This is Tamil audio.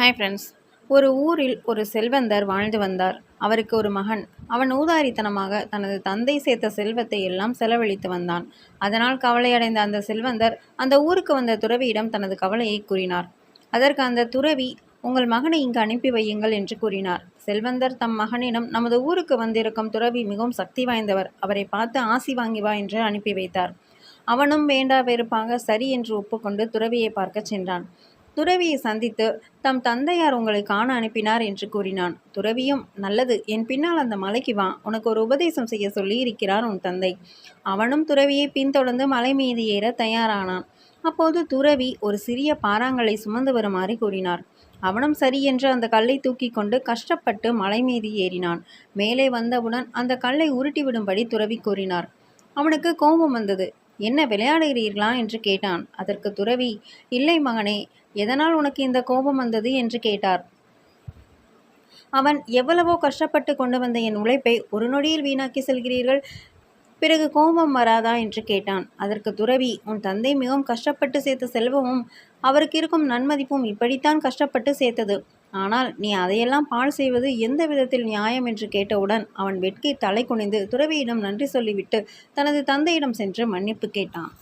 ஹாய் ஃப்ரெண்ட்ஸ் ஒரு ஊரில் ஒரு செல்வந்தர் வாழ்ந்து வந்தார். அவருக்கு ஒரு மகன். அவன் ஊதாரித்தனமாக தனது தந்தை சேர்த்த செல்வத்தை எல்லாம் செலவழித்து வந்தான். அதனால் கவலையடைந்த அந்த செல்வந்தர் அந்த ஊருக்கு வந்த துறவியிடம் தனது கவலையை கூறினார். அதற்கு அந்த துறவி உங்கள் மகனை இங்கு அனுப்பி வையுங்கள் என்று கூறினார். செல்வந்தர் தம் மகனிடம் நமது ஊருக்கு வந்திருக்கும் துறவி மிகவும் சக்தி வாய்ந்தவர். அவரை பார்த்து ஆசி வாங்கி வா என்று அனுப்பி வைத்தார். அவனும் வேண்டா வெறுப்பாக சரி என்று ஒப்புக்கொண்டு துறவியை பார்க்கச் சென்றான். துறவியை சந்தித்து தம் தந்தையார் உங்களை காண அனுப்பினார் என்று கூறினான். துறவியும் நல்லது. என் பின்னால் அந்த மலைக்கு வா. உனக்கு ஒரு உபதேசம் செய்ய சொல்லி இருக்கிறார் உன் தந்தை. அவனும் துறவியை பின்தொடர்ந்து மலை மீது ஏற தயாரானான். அப்போது துறவி ஒரு சிறிய பாறாங்கலை சுமந்து வருமாறு கூறினார். அவனும் சரி என்று அந்த கல்லை தூக்கி கொண்டு கஷ்டப்பட்டு மலை மீது ஏறினான். மேலே வந்தவுடன் அந்த கல்லை உருட்டி விடும்படி துறவி கூறினார். அவனுக்கு கோபம் வந்தது. என்ன விளையாடுகிறீர்களா? என்று கேட்டான். அதற்கு துறவி இல்லை மகனே எதனால் உனக்கு இந்த கோபம் வந்தது? என்று கேட்டார். அவன் எவ்வளவோ கஷ்டப்பட்டு கொண்டு வந்த என் உழைப்பை ஒரு நொடியில் வீணாக்கி செல்கிறீர்கள். பிறகு கோபம் வராதா? என்று கேட்டான். அதற்கு துறவி உன் தந்தை மிகவும் கஷ்டப்பட்டு சேர்த்த செல்வமும் அவருக்கு இருக்கும் நன்மதிப்பும் இப்படித்தான் கஷ்டப்பட்டு சேர்த்தது. ஆனால் நீ அதையெல்லாம் பாழ் செய்வது எந்த விதத்தில் நியாயம் என்று கேட்டவுடன் அவன் வெட்கி தலை குனிந்து துறவியிடம் நன்றி சொல்லிவிட்டு தனது தந்தையிடம் சென்று மன்னிப்பு கேட்டான்.